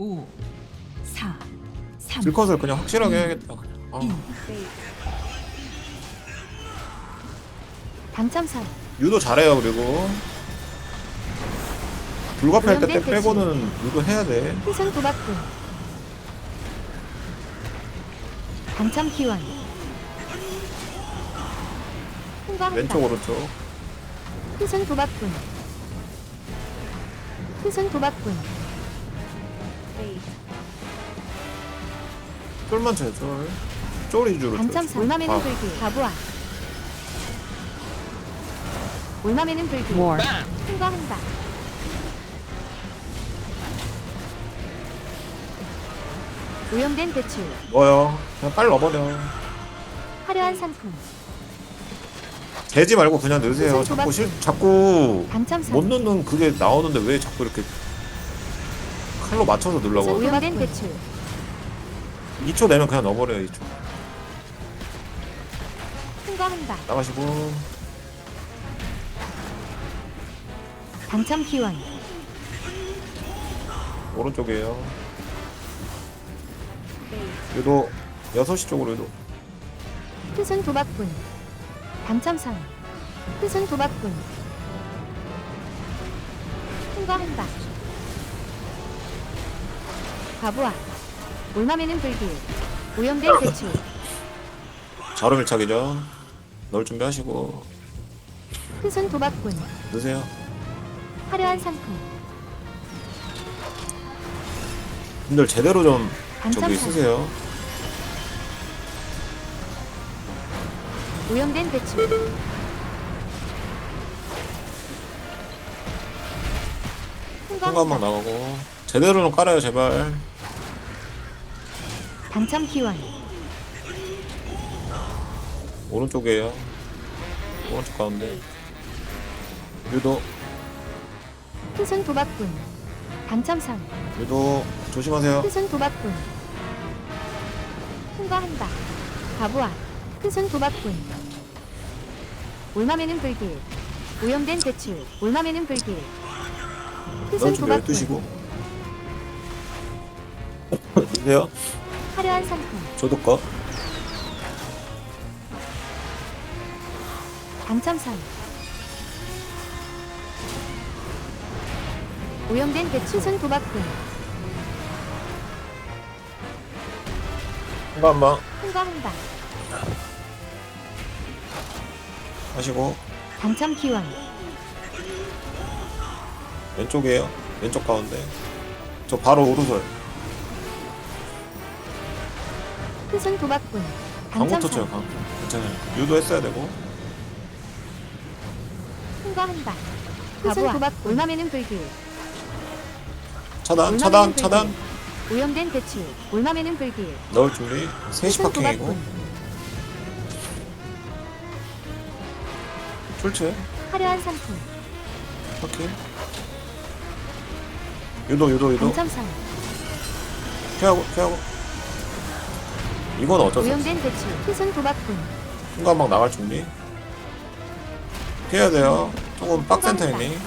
5, 4, 3, 딜컷을 그냥 확실하게 해야겠다. 아, 2, 당첨선 유도 잘해요 그리고. 불가피할 때. 빼고는 유도 해야 돼. 희생 도박꾼 당첨 기원. 왼쪽 오른쪽. 희생 도박꾼 희생 도박꾼 쫄만 쳐요 쫄. 쫄 위주로. 당첨선 올마매는 아, 불길 가부아 올마매는 불길 War. 통과한다 오염된 대출 뭐요? 그냥 빨리 넣어버려. 화려한 상품 대지 말고 그냥 넣으세요. 무슨 자꾸 실. 자꾸 못 넣는 그게 나오는데 왜 자꾸 이렇게 칼로 맞춰서? 하지? 오염된 대출 2초 내면 그냥 넣어버려요 2초. 통과한다 나가시고 당첨 기원 오른쪽이에요. 유도 6시 쪽으로 유도. 희생 도박꾼 당첨선 희생 도박꾼 통과한다 가부아 올마매는 불길 오염된 대출 자로 밀착이죠. 넣을 준비하시고. 희생 도박꾼. 넣으세요. 화려한 상품. 분들 제대로 좀 저기 당첨선 쓰세요. 오염된 통과 한방 통과한다. 나가고. 제대로는 깔아요 제발. 당첨 기원. 오른쪽이에요. 오른쪽 가운데. 유도. 희생 도박꾼. 당첨선 유도 조심하세요. 희생 도박꾼. 통과한다. 가부아. 희생 도박꾼. 올마매는 불길. 오염된 대출. 올마매는 불길. 넣을 준비 도박꾼. 12시고. 넣으세요. 화려한 상품 저도 거. 당첨선 오염된 희생 도박꾼 통과 한방 하시고 당첨 기원 왼쪽이에요. 왼쪽 가운데. 저 바로 오른솔. 희생 도박꾼 강부터 쳐요 강. 괜찮아요. 유도 했어야 되고. 통과한다 희생 도박꾼 올마매는 불길 차단 차단. 차단. 오염된 대출 올마매는 불길 넣을 준비. 3시 희생 파킹이고. 도박꾼 출체. 화려한 상품 파킹. 유도 유도 유도. 당첨선 피하고 피하고. 이건 어쩔 수 없어. 오염된 도박꾼 순간 막 나갈 준비. 피해야 돼요. 조금 빡센 타이밍.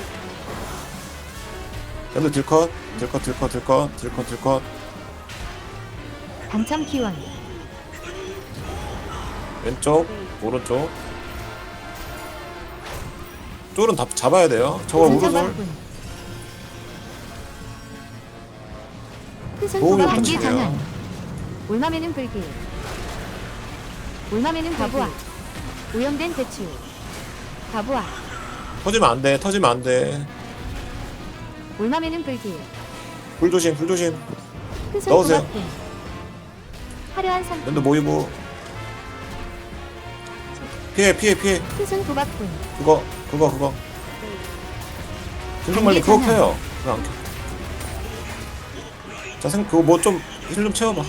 근데 딜컷, 딜컷, 딜컷, 딜컷, 딜컷, 딜컷. 당첨 기원 왼쪽, 오른쪽. 쫄은 다 잡아야 돼요. 저거 희생 우르솔. 도박꾼 도움이 도박 단기. 전환 올마매는 불길 올마매는 가부아 오염된 대출 가부아 터지면 안 돼, 터지면 안 돼. 올마매는 불길 불 조심, 불 조심. 넣으세요. 도박꾼 화려한 상품 랜드 모이고. 피해, 피해, 피해. 희생 도박꾼 그거, 그거, 그거. 김성말님 그거 켜요. 그거 안 켜. 자, 생, 그거 뭐 좀, 힐 좀 채워봐.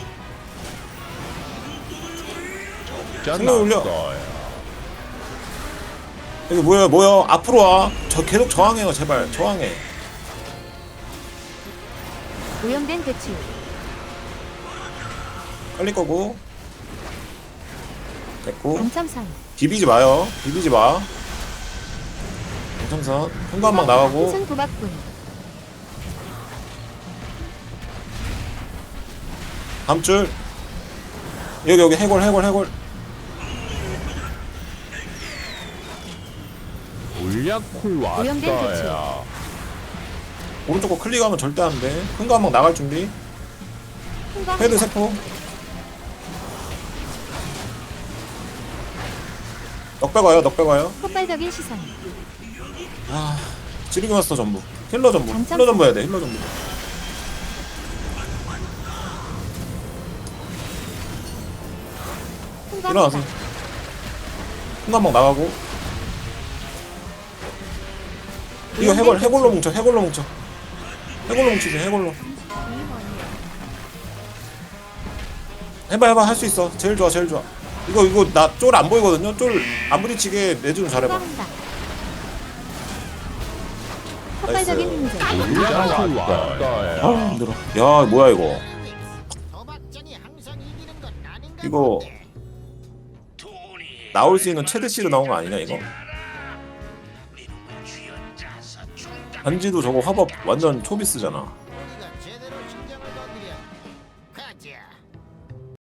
생각 올려. 이게 뭐야, 뭐야. 앞으로 와. 저 계속 저항해요, 제발. 저항해. 오염된 대출 깔릴 거고. 됐고. 당첨선 비비지 마요. 비비지 마. 경청선. 한번막 나가고. 도박꾼 다음 줄 여기 여기 해골 해골 해골 올약콜 오염된 왔다야. 오른쪽 거 클릭하면 절대 안 돼 큰 거 한 방 나갈 준비. 헤드 세포. 넉백 와요 넉백 와요. 폭발적인 시선. 아 지르기 마스터 전부. 힐러 전부. 장점- 힐러 전부 해야 돼 힐러 전부. 일어나세요. 큰 거 한 방 나가고 이거 해골 해골로 뭉쳐 해골로 뭉쳐. 해골로 뭉치세요 해골로. 해봐 해봐 할 수 있어. 제일 좋아 제일 좋아. 이거 이거 나 쫄 안 보이거든요? 쫄 안 부딪히게 내주 좀 잘해봐. 폭발적인. 아 힘들어. 야 뭐야 이거 이거 나올 수 있는 최대 시드 나온 거 아니냐 이거 반지도 저거 화법 완전 초비스잖아